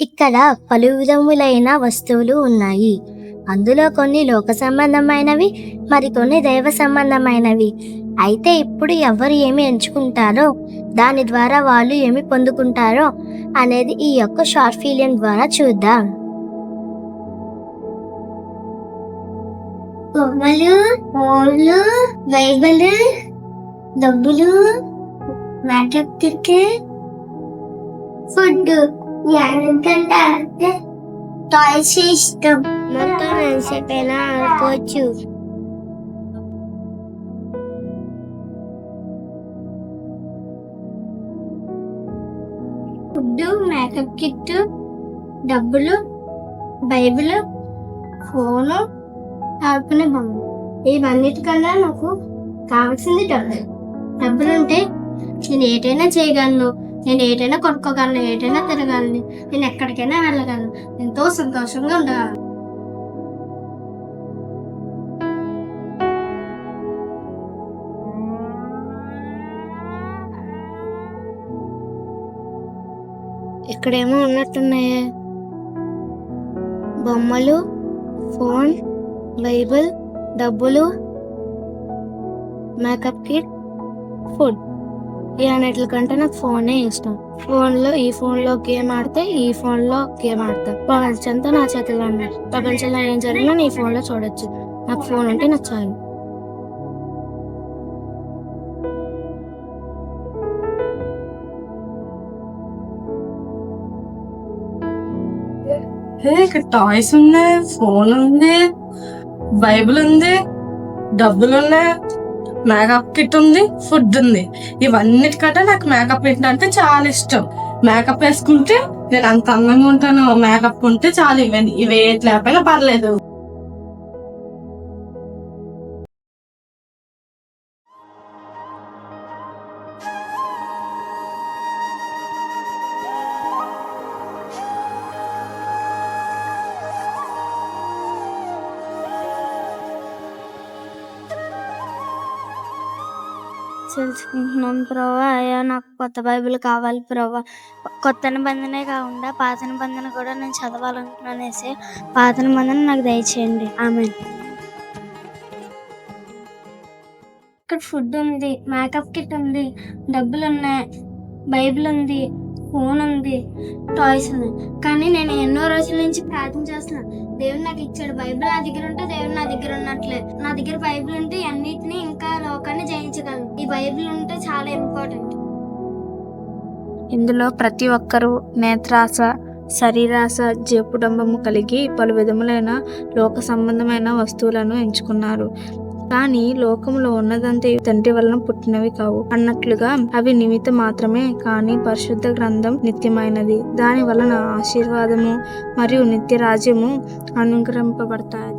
ఇక్కడ పలు విధములైన వస్తువులు ఉన్నాయి. అందులో కొన్ని లోక సంబంధమైనవి మరికొన్ని దైవ సంబంధమైనవి. అయితే ఇప్పుడు ఎవరు ఏమి ఎంచుకుంటారో దాని ద్వారా వాళ్ళు ఏమి పొందుకుంటారో అనేది ఈ యొక్క షార్ట్ ఫిలిం ద్వారా చూద్దాం. బొమ్మలు ఫోన్లు బైబిల్ డబ్బులు మేకప్ కిట్ ఫుడ్ ఎందుకంటే టాయ్స్ ఇష్టం మొత్తం ఎంతసేపైనా ఆడుకోవచ్చు ఫుడ్ మేకప్ కిట్ డబ్బులు బైబిల్ ఫోను ఆడుకునే బొమ్మ ఇవన్నిటికన్నా నాకు కావాల్సింది డబ్బులు డబ్బులు ఉంటే నేను ఏటైనా చేయగలను నేను ఏటైనా కొనుక్కోగలను ఏటైనా తిరగలను. నేను ఎక్కడికైనా వెళ్ళగలను. ఎంతో సంతోషంగా ఉండగలను ఇక్కడేమో ఉన్నట్టున్నాయే. బొమ్మలు ఫోన్ బైబిల్ డబ్బులు మేకప్ కిట్ ఫుడ్. ఈ అన్నిటికంటే నాకు ఫోనే ఇష్టం. ఫోన్లో ఈ ఫోన్లో గేమ్ ఆడితే ఈ ఫోన్లో గేమ్ ఆడతా. ప్రపంచంతో నా చేతిలో ఉన్నాయి ప్రపంచంలో ఏం జరిగినా నీ ఫోన్లో చూడొచ్చు. నాకు ఫోన్ అంటే నాకు చాలు ఇక్కడ టాయ్స్ ఉన్నాయి ఫోన్ ఉంది బైబిల్ ఉంది డబ్బులు ఉన్నాయి. మేకప్ కిట్ ఉంది ఫుడ్ ఉంది. ఇవన్నిటికంటే నాకు మేకప్ కిట్ అంటే చాలా ఇష్టం. మేకప్ వేసుకుంటే నేను అంత అందంగా ఉంటాను మేకప్ ఉంటే చాలు ఇవన్నీ ఇవి లేకపోయినా పర్లేదు. తెలుసుకుంటున్నాను ప్రభా అయ్యా నాకు కొత్త బైబిల్ కావాలి ప్రభా కొత్త నిబంధనే కాకుండా పాత నిబంధన కూడా నేను చదవాలనుకున్నాను వేసే పాత నిబంధన నాకు దయచేయండి. ఆమె ఇక్కడ ఫుడ్ ఉంది మేకప్ కిట్ ఉంది డబ్బులు ఉన్నాయి బైబిల్ ఉంది. ఫోన్ ఉంది టాయ్స్ ఉంది కానీ నేను ఎన్నో రోజుల నుంచి ప్రార్థన చేస్తున్నాను దేవుడు నాకు ఇచ్చాడు. బైబిల్ నా దగ్గర ఉంటే దేవుడు నా దగ్గర ఉన్నట్లే. నా దగ్గర బైబిల్ ఉంటే అన్నిటిని ఇంకా లోకాన్ని జయించగలను. ఈ బైబిల్ ఉంటే చాలా ఇంపార్టెంట్. ఇందులో ప్రతి ఒక్కరూ నేత్రాస శరీరాస జేపుడంబము కలిగి పలు విధములైన లోక సంబంధమైన వస్తువులను ఎంచుకున్నారు. కానీ లోకములో ఉన్నదంతా తండ్రి వలన పుట్టినవి కావు. అన్నట్లుగా అవి నిమిత్త మాత్రమే కానీ పరిశుద్ధ గ్రంథం నిత్యమైనది. దాని వలన ఆశీర్వాదము మరియు నిత్య రాజ్యము అనుగ్రహింపబడతాయి.